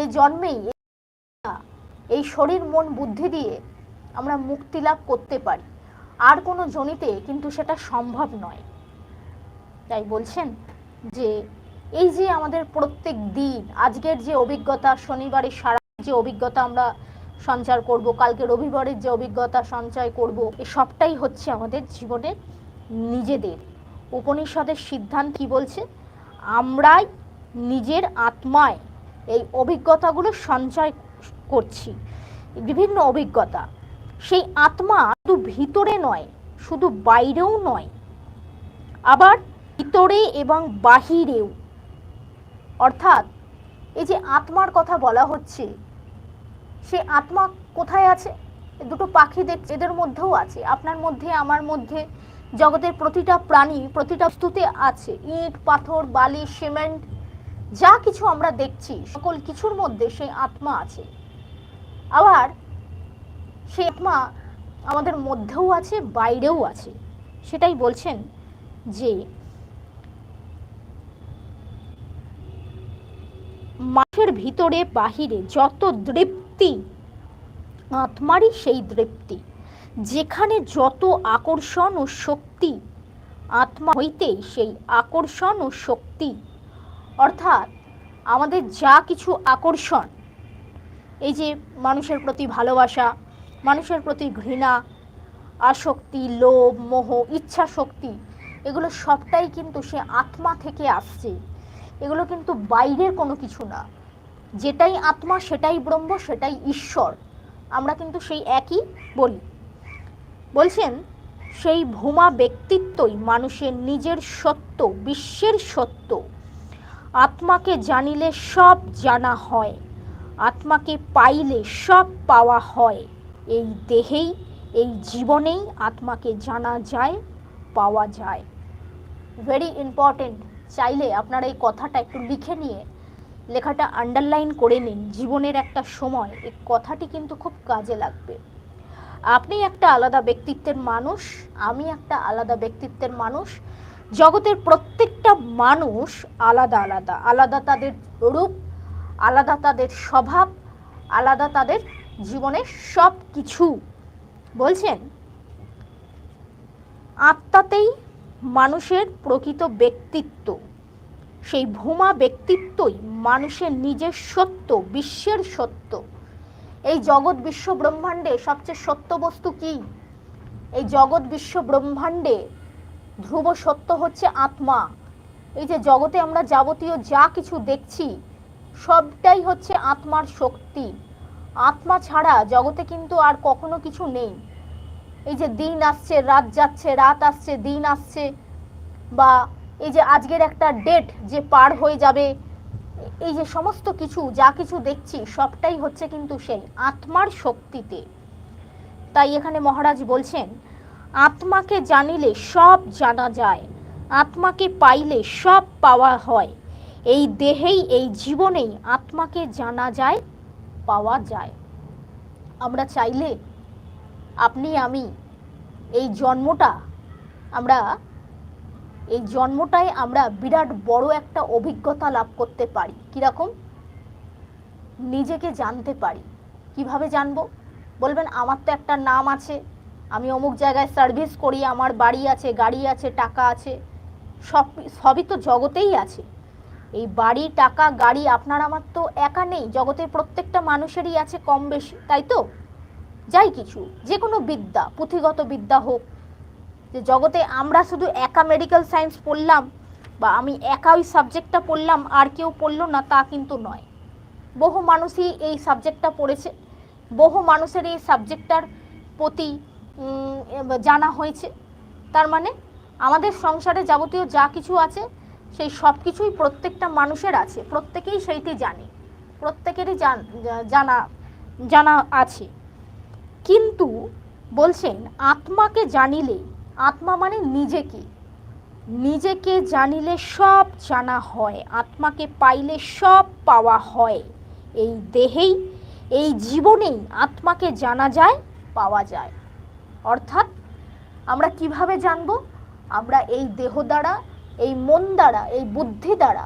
এ জন্মেই এই শরীর, মন, বুদ্ধি দিয়ে আমরা মুক্তি লাভ করতে পারি। আর কোনো জনিতে কিন্তু সেটা সম্ভব নয়। তাই বলছেন যে এই যে আমাদের প্রত্যেক দিন, আজকের যে অভিজ্ঞতা, শনিবারের সারা যে অভিজ্ঞতা আমরা সঞ্চার করব কালকে রবিবারের যে অভিজ্ঞতা সঞ্চয় করব, এ সবটাই হচ্ছে আমাদের জীবনের নিজেদের। উপনিষদের সিদ্ধান্ত কি বলছে? আমরাই নিজের আত্মায় এই অভিজ্ঞতাগুলো সঞ্চয় করছি। বিভিন্ন অভিজ্ঞতা। সেই আত্মা শুধু ভিতরে নয়, শুধু বাইরেও নয়, আবার ভিতরে এবং বাহিরেও। অর্থাৎ এই যে আত্মার কথা বলা হচ্ছে, সে আত্মা কোথায় আছে? দুটো পাখিদের, এদের মধ্যেও আছে। আপনার মধ্যে, আমার মধ্যে, জগতের প্রতিটা প্রাণী, প্রতিটা বস্তুতে আছে। ইট, পাথর, বালি, সিমেন্ট যা কিছু আমরা দেখছি, সকল কিছুর মধ্যে সেই আত্মা আছে। আবার সেই আত্মা আমাদের মধ্যেও আছে, বাইরেও আছে। সেটাই বলছেন যে মাঠের ভিতরে, বাহিরে যত দৃপ্তি, আত্মারই সেই দৃপ্তি। যেখানে যত আকর্ষণ ও শক্তি, আত্মা হইতে সেই আকর্ষণ ও শক্তি অর্থাৎ আমাদের যা কিছু আকর্ষণ, এই যে মানুষের প্রতি ভালোবাসা, মানুষের প্রতি ঘৃণা, আসক্তি, লোভ, মোহ, ইচ্ছা শক্তি, এগুলো সবটাই কিন্তু সে আত্মা থেকে আসছে। এগুলো কিন্তু বাইরের কোনো কিছু না। যেটাই আত্মা, সেটাই ব্রহ্ম, সেটাই ঈশ্বর। আমরা কিন্তু সেই একই বলি। বলছেন, সেই ভূমা ব্যক্তিত্বই মানুষের নিজের সত্য বিশ্বের সত্য আত্মাকে জানিলে সব জানা হয়, আত্মাকে পাইলে সব পাওয়া হয়। এই দেহেই, এই জীবনেই আত্মাকে জানা যায়, পাওয়া যায়। ভেরি ইম্পর্টেন্ট চাইলে আপনারা এই কথাটা একটু লিখে নিয়ে লেখাটা আন্ডারলাইন করে নিন। জীবনের একটা সময়, এই কথাটি কিন্তু খুব কাজে লাগবে। আপনি একটা আলাদা ব্যক্তিত্বের মানুষ, আমি একটা আলাদা ব্যক্তিত্বের মানুষ জগতের প্রত্যেকটা মানুষ আলাদা আলাদা। আলাদা তাদের রূপ, আলাদা তাদের স্বভাব, আলাদা তাদের জীবনের সব কিছু বলছেন, আত্মাতেই মানুষের প্রকৃত ব্যক্তিত্ব। সেই ভূমা ব্যক্তিত্বই মানুষের নিজের সত্য, বিশ্বের সত্য। এই জগৎ বিশ্ব ব্রহ্মাণ্ডে সবচেয়ে সত্য বস্তু কি? এই জগৎ বিশ্ব ব্রহ্মাণ্ডে ধ্রুব সত্য হচ্ছে আত্মা। এই যে জগতে আমরা যাবতীয় যা কিছু দেখছি, সবটাই হচ্ছে আত্মার শক্তি। আত্মা ছাড়া জগতে কিন্তু আর কখনো কিছু নেই। এই যে দিন আসছে, রাত যাচ্ছে, রাত আসছে, দিন আসছে, বা এই যে আজকের একটা ডেট যে পার হয়ে যাবে, এই যে সমস্ত কিছু, যা কিছু দেখছি, সবটাই হচ্ছে কিন্তু সেই আত্মার শক্তিতে। তাই এখানে মহারাজ বলছেন আত্মাকে জানিলে সব জানা যায়, আত্মাকে পাইলে সব পাওয়া হয়। এই দেহেই, এই জীবনেই আত্মাকে জানা যায়, পাওয়া যায়। আমরা চাইলে আপনি, আমি এই জন্মটা আমরা, এই জন্মটায় আমরা বিরাট বড় একটা অভিজ্ঞতা লাভ করতে পারি। কীরকম? নিজেকে জানতে পারি। কীভাবে জানব? বলবেন, আমার তো একটা নাম আছে। আমি অমুক জায়গায় সার্ভিস করি, আমার বাড়ি আছে, গাড়ি আছে, টাকা আছে, সব, সবই তো জগতেই আছে। এই বাড়ি, টাকা, গাড়ি আপনার আমার তো একা নেই, জগতের প্রত্যেকটা মানুষেরই আছে কম বেশি, তাই তো? যাই কিছু যে কোনো বিদ্যা, পুঁথিগত বিদ্যা হোক, যে জগতে আমরা শুধু একা মেডিকেল সায়েন্স পড়লাম, বা আমি একা ওই সাবজেক্টটা পড়লাম, আর কেউ পড়ল না, তা কিন্তু নয়। বহু মানুষই এই সাবজেক্টটা পড়েছে, বহু মানুষের এই সাবজেক্টটার প্রতি জানা হয়েছে। তার মানে আমাদের সংসারে যাবতীয় যা কিছু আছে, সেই সব কিছুই প্রত্যেকটা মানুষের আছে। প্রত্যেকেই সেইটি জানে। প্রত্যেকেরই জানা জানা আছে। কিন্তু বলছেন, আত্মাকে জানিলে, আত্মা মানে নিজেকে। নিজেকে জানিলে সব জানা হয়, আত্মাকে পাইলে সব পাওয়া হয়। এই দেহেই, এই জীবনেই আত্মাকে জানা যায়, পাওয়া যায়। অর্থাৎ আমরা কীভাবে জানব? আমরা এই দেহ দ্বারা এই মন দ্বারা এই বুদ্ধি দ্বারা